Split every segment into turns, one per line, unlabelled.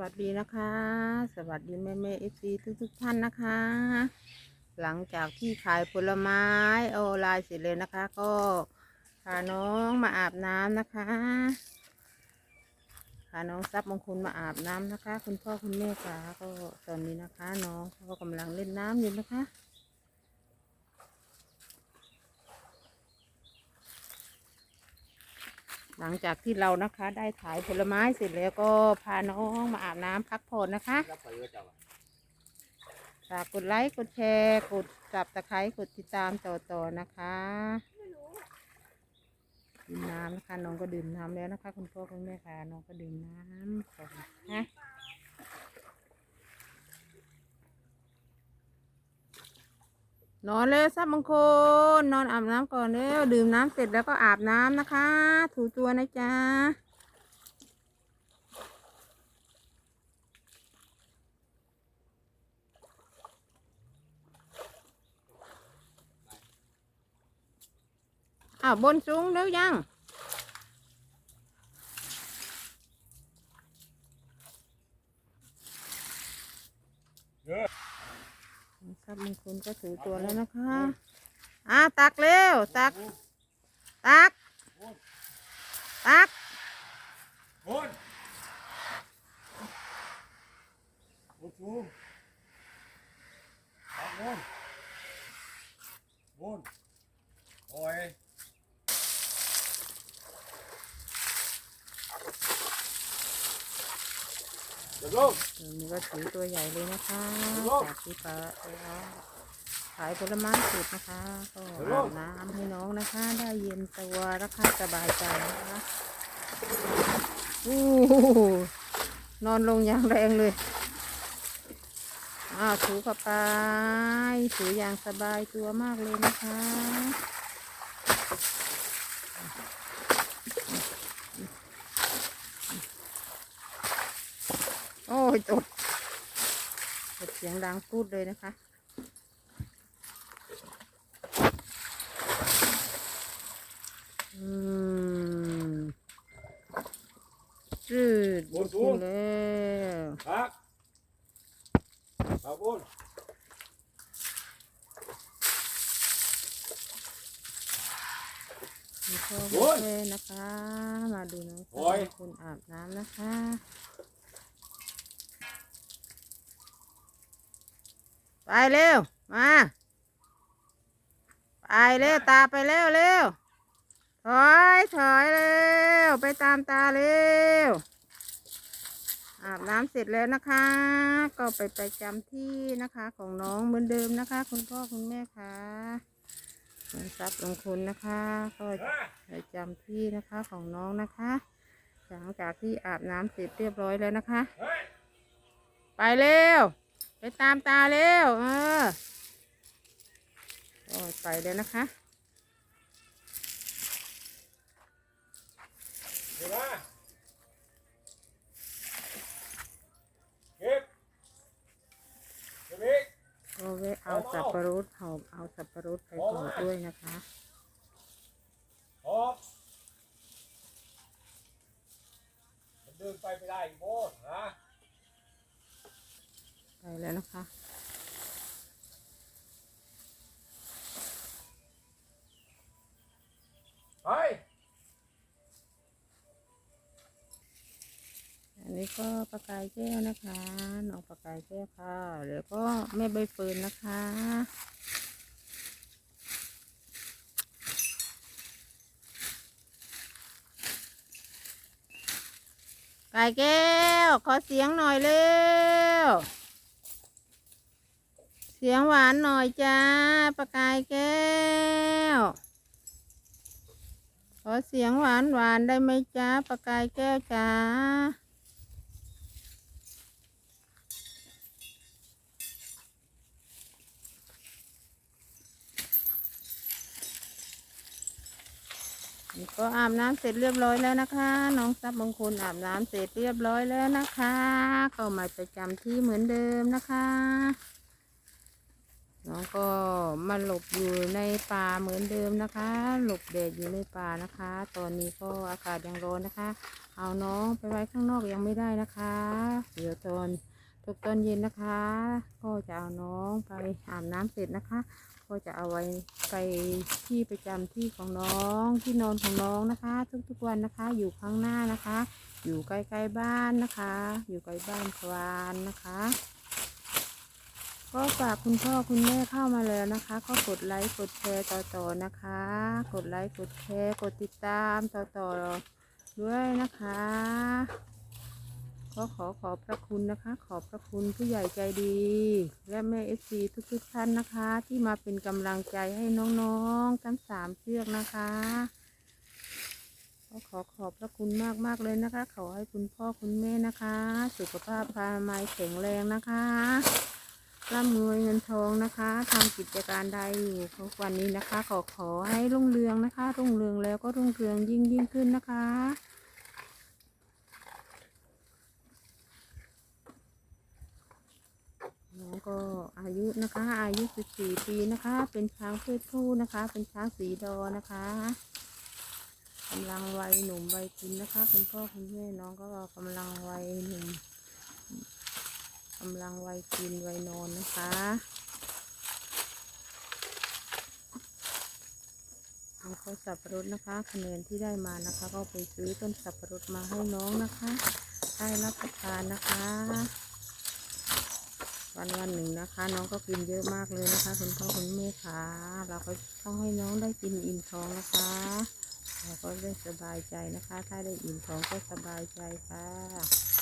วัสดีนะคะ สวัสดีแม่แม่เอฟซีทุกทุกๆท่านนะคะ หลังจากที่ขายผลไม้ออนไลน์เสร็จเลยนะคะ ก็พาน้องมาอาบน้ำนะคะพาน้องซับมงคลมาอาบน้ำนะคะ คุณพ่อคุณแม่ค่ะก็ตอนนี้นะคะ น้องเขาก็กำลังเล่นน้ำอยู่นะคะ หลังจากที่เรานะคะได้ขายผลไม้เสร็จแล้วก็พาน้องมาอาบน้ำพักผ่อนนะคะฝากกดไลค์กดแชร์กดสับตะไคร้กดติดตามต่อๆนะคะดื่มน้ำนะคะน้องก็ดื่มน้ำแล้วนะคะ คุณพ่อคุณแม่ค่ะน้องก็ดื่มน้ำก่อนนะ นอนเลยซับบางคนนอนอาบน้ำก่อนเร็วดื่มน้ำเสร็จแล้วก็อาบน้ำนะคะ ถูตัวนะจ๊ะอ้าวบนสูงแล้วยัง
เค
รับมงคลก็ถือตัวแล้วนะคะอ่าตักเร็วตัก ตัก ตัก
บนบนสูงเอาบนบนโอ้ย เดี๋ยวลง
เดี๋ยวนี้ก็ถือตัวใหญ่เลยนะคะ
โลก
จากที่ปลาขายผลไม้สุดนะคะ ก็
โล
อากบน้ำให้น้องนะคะ ได้เย็นตัวนะคะสบายใจนะคะอู้หูนอนลงอย่างแรงเลยอ้าวถูเข้าไปถูอย่างสบายตัวมากเลยนะคะ โอ้ยตดตดเสียงดังพูดเลยนะคะ อืมจืด
บนสู
กิ
ง
นแล้ว
พักเอาบน
มีพ่อ
โอ้ย
แม่นะคะ มาดูน้อง
โอ้ย
คุณอาบน้ำนะคะ ไปเร็ว มา ไปเร็ว ตาไปเร็วเร็ว ถอยถอยเร็ว ไปตามตาเร็ว อาบน้ำเสร็จแล้วนะคะ ก็ไปประจำที่นะคะของน้องเหมือนเดิมนะคะ คุณพ่อคุณแม่ค่ะเหมือนซับลงคุณนะคะ ก็
มา
ประจำที่นะคะของน้องนะคะ หลังจากที่อาบน้ำเสร็จเรียบร้อยแล้วนะคะ
เฮ้ย
ไปเร็ว ไปตามตาเร็วเออโอ้ยไปแล้วนะคะ
เดี๋ยวมาเก็บเก็บอีก
ก็แวะเอาสับปะรดหอมเอาสับปะรดไปก่อนด้วยนะคะ
ออกมันเดินไปไม่ได้อีกโบนนะ
ไปแล้ว นะคะ
ไป
อันนี้ก็ปลากายแก้วนะคะน้องปลากายแก้วค่ะ แล้วก็แม่ใบเฟิร์นนะคะไก่แก้ว ขอเสียงหน่อยเร็ว เสียงหวานหน่อยจ้าปลากายแก้ว ขอเสียงหวานหวานได้ไหมจ้าปลากายแก้วจ้าก็อาบน้ำเสร็จเรียบร้อยแล้วนะคะ น้องซับบางคนอาบน้ำเสร็จเรียบร้อยแล้วนะคะ ก็มาประจำที่เหมือนเดิมนะคะ น้องก็มาหลบอยู่ในป่าเหมือนเดิมนะคะ หลบแดดอยู่ในป่านะคะ ตอนนี้ก็อากาศยังร้อนนะคะ เอาน้องไปไว้ข้างนอกยังไม่ได้นะคะ เดี๋ยวตอนตกตอนเย็นนะคะ ก็จะเอาน้องไปอาบน้ำเสร็จนะคะ ก็จะเอาไว้ไปที่ประจำที่ของน้องที่นอนของน้องนะคะ ทุกๆวันนะคะ อยู่ข้างหน้านะคะ อยู่ใกล้ๆบ้านนะคะ อยู่ใกล้บ้านควานนะคะ ก็ฝากคุณพ่อคุณแม่เข้ามาแล้วนะคะ ก็กดไลค์กดแชร์ต่อๆนะคะ กดไลค์กดแชร์กดติดตามต่อๆด้วยนะคะ ก็ขอขอบพระคุณนะคะ ขอบพระคุณผู้ใหญ่ใจดี และแม่เอฟซีทุกๆท่านนะคะ ที่มาเป็นกำลังใจให้น้องๆทั้งสามเชือกนะคะก็ขอขอบพระคุณมากๆเลยนะคะ ขอให้คุณพ่อคุณแม่นะคะ สุขภาพพามัยแข็งแรงนะคะ ร่ำรวยเงินทองนะคะทำกิจการใดอยู่วันนี้นะคะขอขอให้รุ่งเรืองนะคะ รุ่งเรืองแล้วก็รุ่งเรืองยิ่งยิ่งขึ้นนะคะน้องก็อายุนะคะ อายุ 14 ปีนะคะ เป็นช้างเพศผู้นะคะ เป็นช้างสีดอนะคะกำลังวัยหนุ่มวัยกินนะคะ คุณพ่อคุณแม่น้องก็กำลังวัยหนุ่มำลังวัยกินวัยนอนนะคะน้องก็สับปะรดนะคะคะแนนที่ได้มานะคะ ก็ไปซื้อต้นสับปะรดมาให้น้องนะคะ ได้รับประทานนะคะ วันวันหนึ่งนะคะ น้องก็กินเยอะมากเลยนะคะ คุณพ่อคุณแม่ค่ะเราก็ต้องให้น้องได้กินอิ่มท้องนะคะเราก็ได้สบายใจนะคะ ถ้าได้อิ่มท้องก็สบายใจค่ะ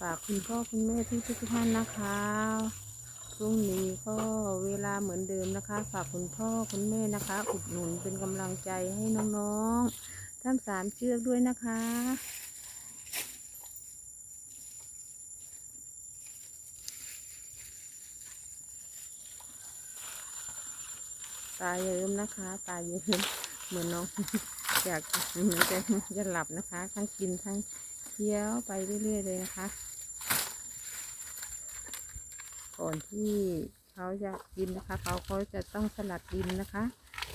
ฝากคุณพ่อคุณแม่ทุกทุกๆท่านนะคะพรุ่งนี้ก็เวลาเหมือนเดิมนะคะ ฝากคุณพ่อคุณแม่นะคะ อุดหนุนเป็นกำลังใจให้น้องๆทั้งสามเชือกด้วยนะคะตาเยิ้มนะคะตาเยิ้มเหมือนน้องอยากเหมือนจะจะหลับนะคะ ทั้งกินทั้ง คี้ยวไปเรื่อย ๆ เลยนะคะ ก่อนที่เขาจะกินนะคะ เขาก็จะต้องสลัดดินนะคะ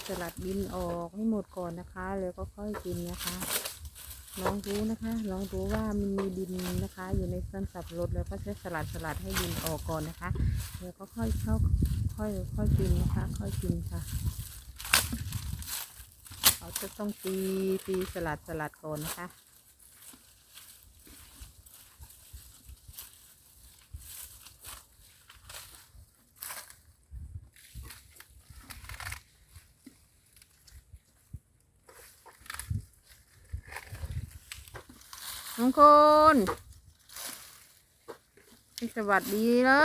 สลัดดินออกให้หมดก่อนนะคะ แล้วก็ค่อยกินนะคะลองรู้นะคะลองรู้ว่ามันมีดินนะคะ อยู่ในต้นสับรดแล้วก็จะสลัดสลัดให้ดินออกก่อนนะคะ แล้วก็ค่อยเข้าค่อยค่อยกินนะคะ ค่อยกินค่ะเขาจะต้องตีตีสลัดสลัดก่อนนะคะ คนสวัสดีเหรอ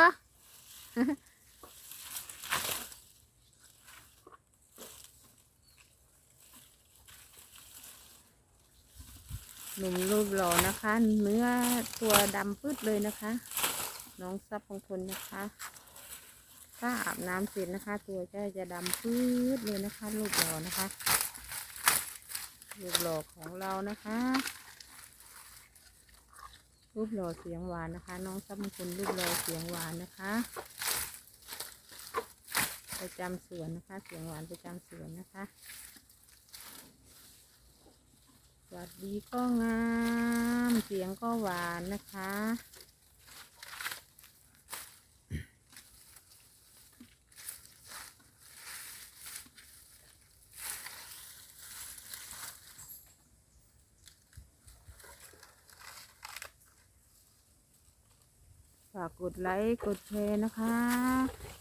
หนุ่มรูปหล่อนะคะ เนื้อตัวดำปื้ดเลยนะคะ น้องซับของคนนะคะ ถ้าอาบน้ำเสร็จนะคะ ตัวจะจะดำปื้ดเลยนะคะ รูปหล่อนะคะ รูปหล่อของเรานะคะ รูปหล่อเสียงหวานนะคะ น้องซับมงคลรูปหล่อเสียงหวานนะคะประจำสวนนะคะ เสียงหวานประจำสวนนะคะสวัสดีก็งาม เสียงก็หวานนะคะากกดไลค์กดแชร์นะคะ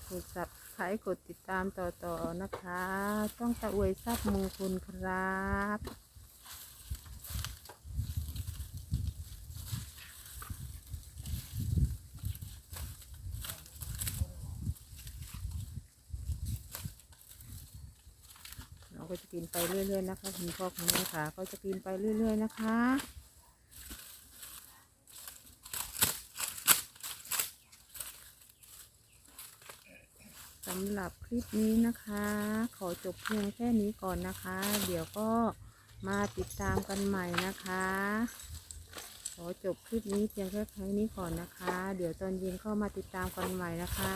กดสับไครกดติดตามต่อๆนะคะ ต้องตะอวยทรัพย์มงคลครับเราก็จะกินไปเรื่อยๆนะคะ คุณพ่อคุณแม่ค่ะ ก็จะกินไปเรื่อยๆนะคะำหรับคลิปนี้นะคะ ขอจบเพียงแค่นี้ก่อนนะคะ เดี๋ยวก็มาติดตามกันใหม่นะคะ ขอจบคลิปนี้เพียงแค่แค่นี้ก่อนนะคะ เดี๋ยวตอนเย็นก็มาติดตามกันใหม่นะคะ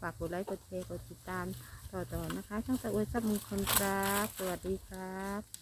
ฝากกดไลค์กดแชร์กดติดตามต่อๆนะคะ ช่องตะอวยซับมงคลครับ สวัสดีครับ